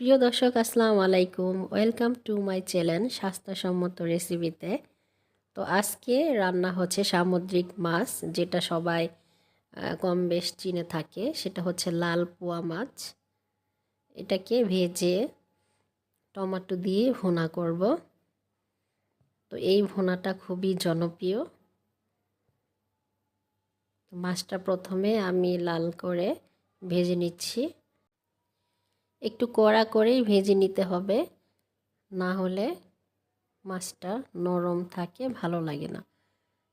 প্রিয় দর্শক, আসসালামু আলাইকুম। ওয়েলকাম টু মাই চ্যানেল স্বাস্থ্যসম্মত রেসিপিতে তো আজকে রান্না হচ্ছে সামুদ্রিক মাছ, যেটা সবাই কম বেশ চিনে থাকে। সেটা হচ্ছে লাল পোয়া মাছ। এটাকে ভেজে টমেটো দিয়ে ভুনা করব। তো এই ভুনাটা খুবই জনপ্রিয়। মাছটা প্রথমে আমি লাল করে ভেজে নিচ্ছি। একটু কড়া করেই ভেজে নিতে হবে। না হলে মাছটা নরম থাকে, ভালো লাগে না।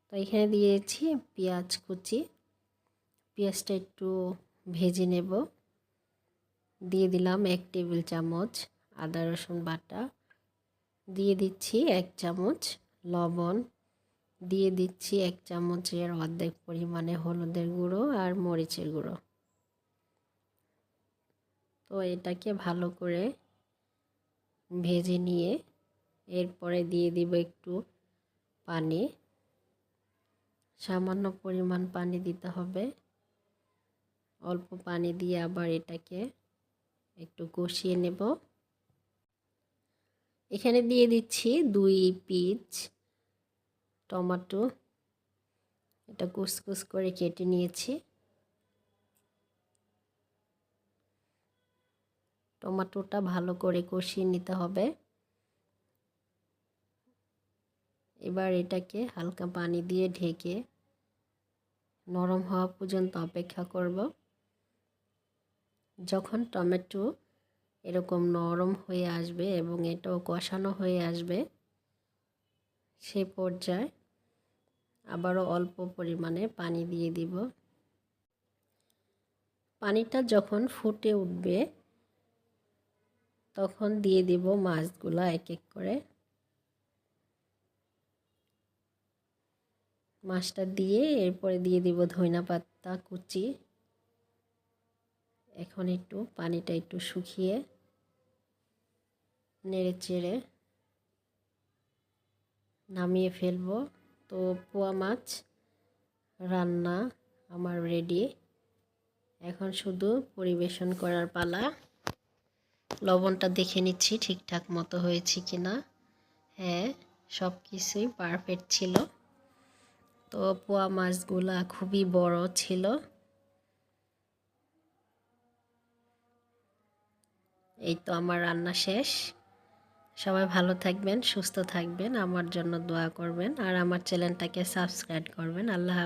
তো এখানে দিয়েছি পেঁয়াজ কুচি। পেঁয়াজটা একটু ভেজে নেব। দিয়ে দিলাম এক টেবিল চামচ আদা, রসুন বাটা। দিয়ে দিচ্ছি এক চামচ লবণ। দিয়ে দিচ্ছি এক চামচের অর্ধেক পরিমাণে হলুদের গুঁড়ো আর মরিচের গুঁড়ো। তো এটাকে ভালো করে ভেজে নিয়ে এরপরে দিয়ে দিব একটু পানি। সামান্য পরিমাণ পানি দিতে হবে। অল্প পানি দিয়ে আবার এটাকে একটু কষিয়ে নেব। এখানে দিয়ে দিচ্ছি দুই পিচ টমাটো। এটা কুচকুচ করে কেটে নিয়েছি। টমেটোটা ভালো করে কষিয়ে নিতে হবে। এবার এটাকে হালকা পানি দিয়ে ঢেকে নরম হওয়া পর্যন্ত অপেক্ষা করব। যখন টমেটো এরকম নরম হয়ে আসবে এবং এটাও কষানো হয়ে আসবে, সে পর্যায়ে আবারও অল্প পরিমাণে পানি দিয়ে দিব। পানিটা যখন ফুটে উঠবে তখন দিয়ে দিব মাছগুলো এক এক করে। মাছটা দিয়ে এরপরে দিয়ে দিব ধইনা পাতা, কুচি। এখন একটু পানিটা একটু শুকিয়ে নেড়ে চেড়ে নামিয়ে ফেলব। তো পোয়া মাছ রান্না আমার রেডি এখন শুধু পরিবেশন করার পালা। লবণটা দেখে নিচ্ছি ঠিকঠাক মতো হয়েছে কি না হ্যাঁ সব কিছুই পারফেক্ট ছিল। তো পোয়া মাছগুলা খুবই বড় ছিল। এই তো আমার রান্না শেষ। সবাই ভালো থাকবেন, সুস্থ থাকবেন, আমার জন্য দোয়া করবেন। আর আমার চ্যানেলটাকে সাবস্ক্রাইব করবেন। আল্লাহ